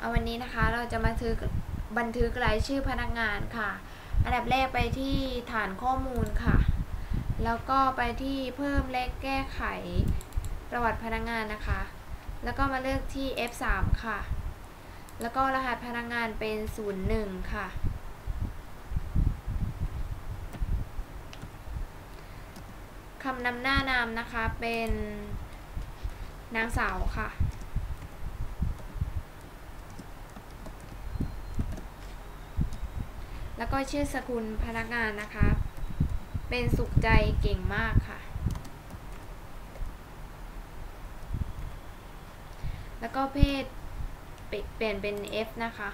เอาวันนี้นะคะเราจะมาทึกบันทึกรายชื่อพนักงานค่ะ อันดับแรกไปที่ฐานข้อมูลค่ะ แล้วก็ไปที่เพิ่มและแก้ไขประวัติพนักงานนะคะ แล้วก็มาเลือกที่ F3 ค่ะ แล้วก็รหัสพนักงานเป็น 01 ค่ะ คำนำหน้านามนะคะเป็นนางสาวค่ะ แล้วก็ชื่อสกุลพนักงานนะคะ เป็นสุขใจเก่งมากค่ะ แล้วก็เพศเปเปลี่ยนเป็น F นะคะ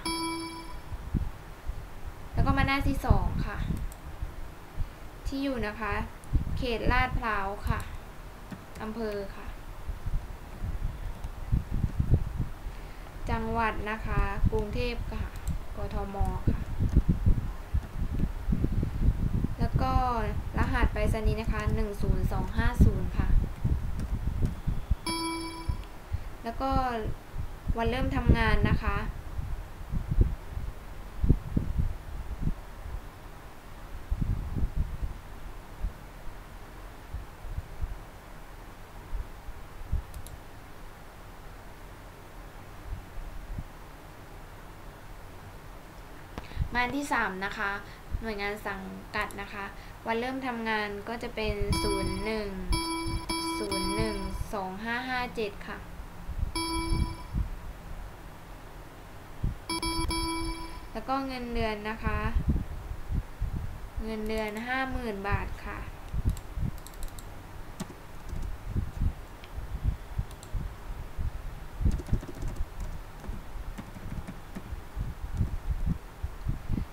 แล้วก็มาหน้าที่สองค่ะ ที่อยู่นะคะ เขตลาดพร้าวค่ะอำเภอค่ะ จังหวัดนะคะ กรุงเทพค่ะ กทมค่ะ แล้ว ก็รหัสไปรษณีย์นะคะ 10250 ค่ะ แล้วก็วันเริ่มทำงานนะคะ งานที่ 3 นะคะ หน่วยงานสังกัดนะคะ วันเริ่มทำงานก็จะเป็น 01 01 2557 ค่ะ แล้วก็เงินเดือนนะคะ เงินเดือน 50,000 บาทค่ะ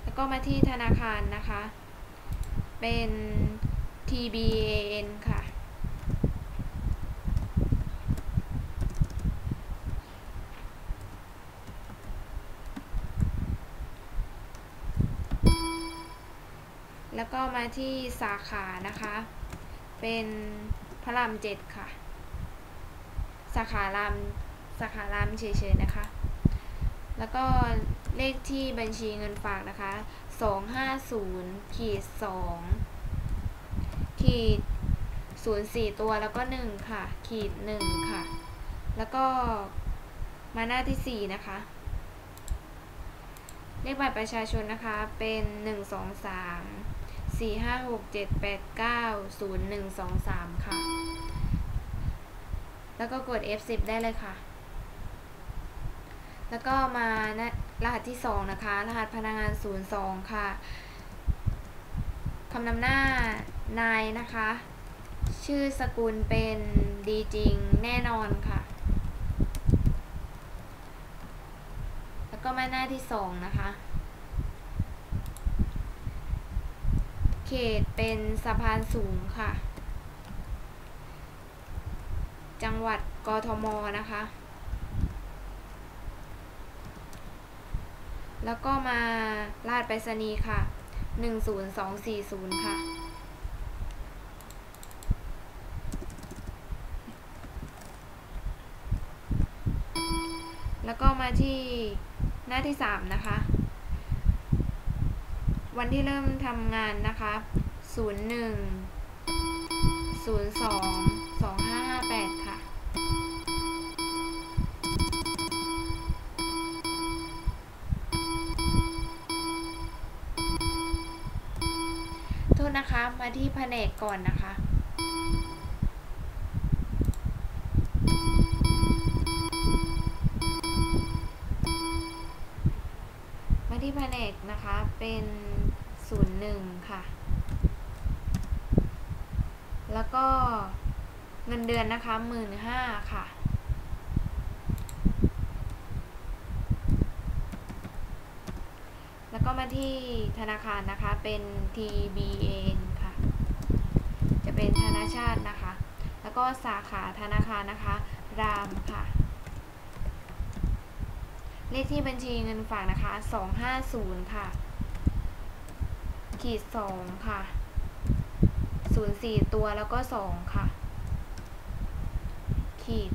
แล้วก็ มาที่ธนาคารนะคะ เป็น TBAN ค่ะ แล้วก็มาที่สาขานะคะ เป็นพระรามเจ็ดค่ะ สาขารามสาขารามเฉยๆนะคะ แล้วก็ เลขที่บัญชีเงินฝากนะคะ250ขีด2ขีด04 ตัวแล้วก็ 1 ค่ะ ขีด 1 ค่ะ แล้วก็มาหน้าที่ 4 นะคะเลขบัตรประชาชนนะคะเป็น 1 2 3 4 5 6 7 8 9 0 1 2 3 ค่ะ แล้วก็กด F10 ได้เลยค่ะ แล้วก็มานะ รหัสที่ 2 นะคะ รหัสพนักงาน 02 ค่ะคำนำหน้านายนะคะ ชื่อสกุลเป็นดีจริงแน่นอนค่ะ แล้วก็มาหน้าที่ 2 นะคะ เขตเป็นสะพานสูงค่ะ จังหวัดกทมนะคะ แล้วก็มาลาดไปรษณีย์ค่ะ 10240 ค่ะ แล้วก็มาที่หน้าที่ 3 นะคะ วันที่เริ่มทำงานนะคะ 01 02 2558 มาที่แผนกก่อนนะคะ มาที่แผนกนะคะเป็นศูนย์หนึ่งค่ะ แล้วก็เงินเดือนนะคะหมื่นห้าค่ะแล้วก็มาที่ธนาคารนะคะเป็น TBN เป็นธนาชาตินะคะ แล้วก็สาขาธนาคารนะคะ รามค่ะ เลขที่บัญชีเงินฝากนะคะ 250 ค่ะ ขีด 2 ค่ะ 04 ตัวแล้วก็ 2 ค่ะ ขีด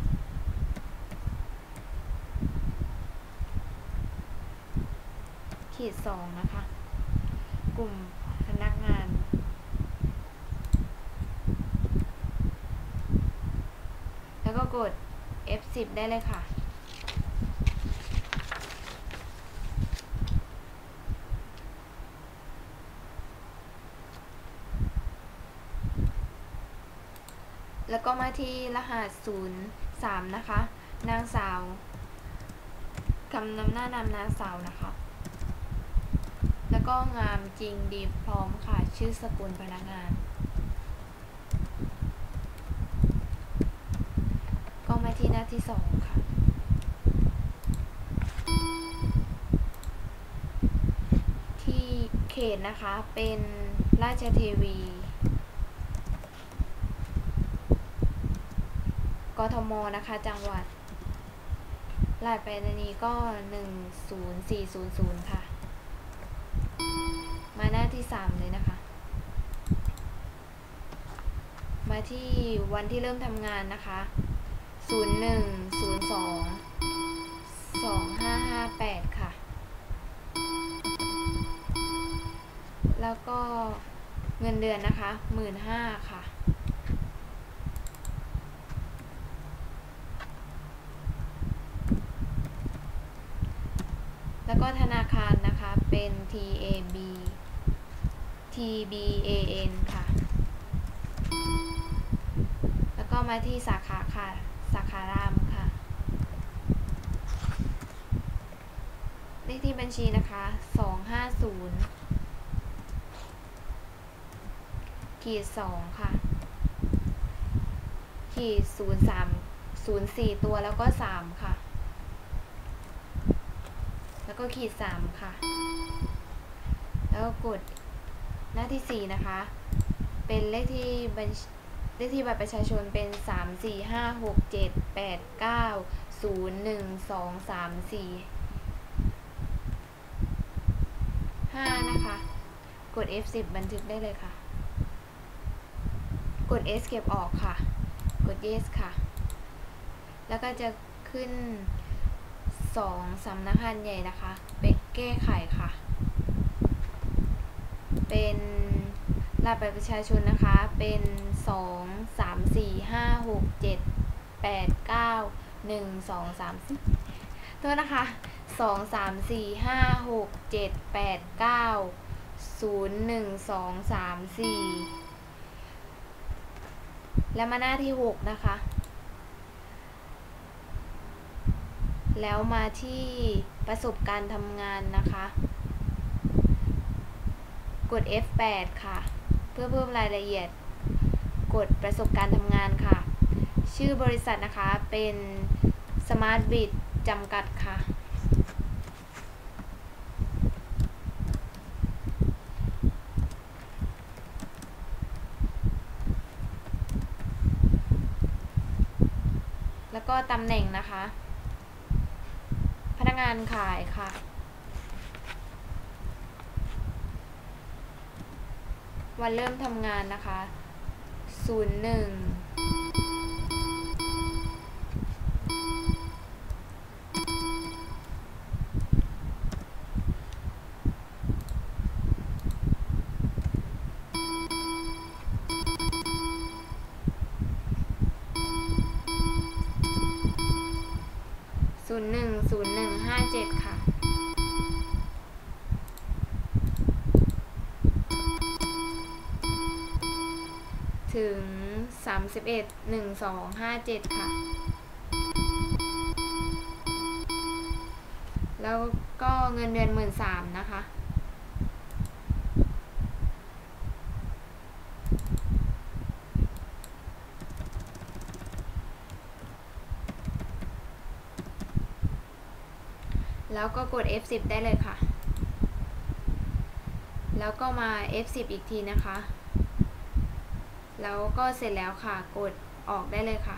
ขีดสองนะคะ กลุ่มพนักงาน แล้ว ก็กด F10 ได้เลยค่ะ แล้วก็มาที่รหัส 03 นะคะ นางสาวคำนำหน้านามนางสาวนะคะ แล้วก็งามจริงดีพร้อมค่ะ ชื่อสกุลพนักงาน ก็มา ที่หน้าที่สองค่ะ ที่เขตนะคะเป็นราชเทวี กทมนะคะ จังหวัดรายไปรษณีย์ก็ 10400 ค่ะ มาหน้าที่ 3 เลยนะคะ มาที่วันที่เริ่มทำงานนะคะ 01 02 2558ค่ะ แล้วก็เงินเดือนนะคะ15,000ค่ะ แล้วก็ธนาคารนะคะเป็น TAB TBAN ค่ะ แล้วก็มาที่สาขาค่ะ สาขารามค่ะ เลขที่บัญชีนะคะ250ขีด2ค่ะ ขีด03 04ตัวแล้วก็3ค่ะ แล้วก็ขีด3ค่ะ แล้วก็กดหน้าที่4นะคะ เป็นเลขที่บัญชี เลขที่บัตรประชาชนเป็น 3 4 5 6 7 8 9 0 1 2 3 4 5 นะคะ กด F10 บันทึกได้เลยค่ะ กด S เก็บออกค่ะ กด Yes ค่ะ แล้วก็จะขึ้น 2สำนักงานใหญ่นะคะเป็นแก้ไขค่ะ เป็นรหัสบัตรประชาชนนะคะ เป็น 2 3 4 5 6 7 8 9 1 2 3 4โทษนะคะ2 3 4 5 6 7 8 9 0 1 2 3 4แล้วมาหน้าที่6นะคะ แล้วมาที่ประสบการณ์ทำงานนะคะ กด F8 ค่ะ เพื่อเพิ่มรายละเอียด กดประสบการณ์ทำงานค่ะ ชื่อบริษัทนะคะเป็น Smart Bit จำกัดค่ะ แล้วก็ตำแหน่งนะคะ พนักงานขายค่ะวันเริ่มทำงานนะคะ ศูนย์หนึ่งศูนย์หนึ่งห้าเจ็ดค่ะถึงสาเอ็ดหนึ่ งสองห้าเจ็ดค่ะ แล้วก็เงินเดือนหมื่นสามนะคะ แล้วก็กด F10 ได้เลยค่ะ แล้วก็มา F10 อีกทีนะคะ แล้วก็เสร็จแล้วค่ะ กดออกได้เลยค่ะ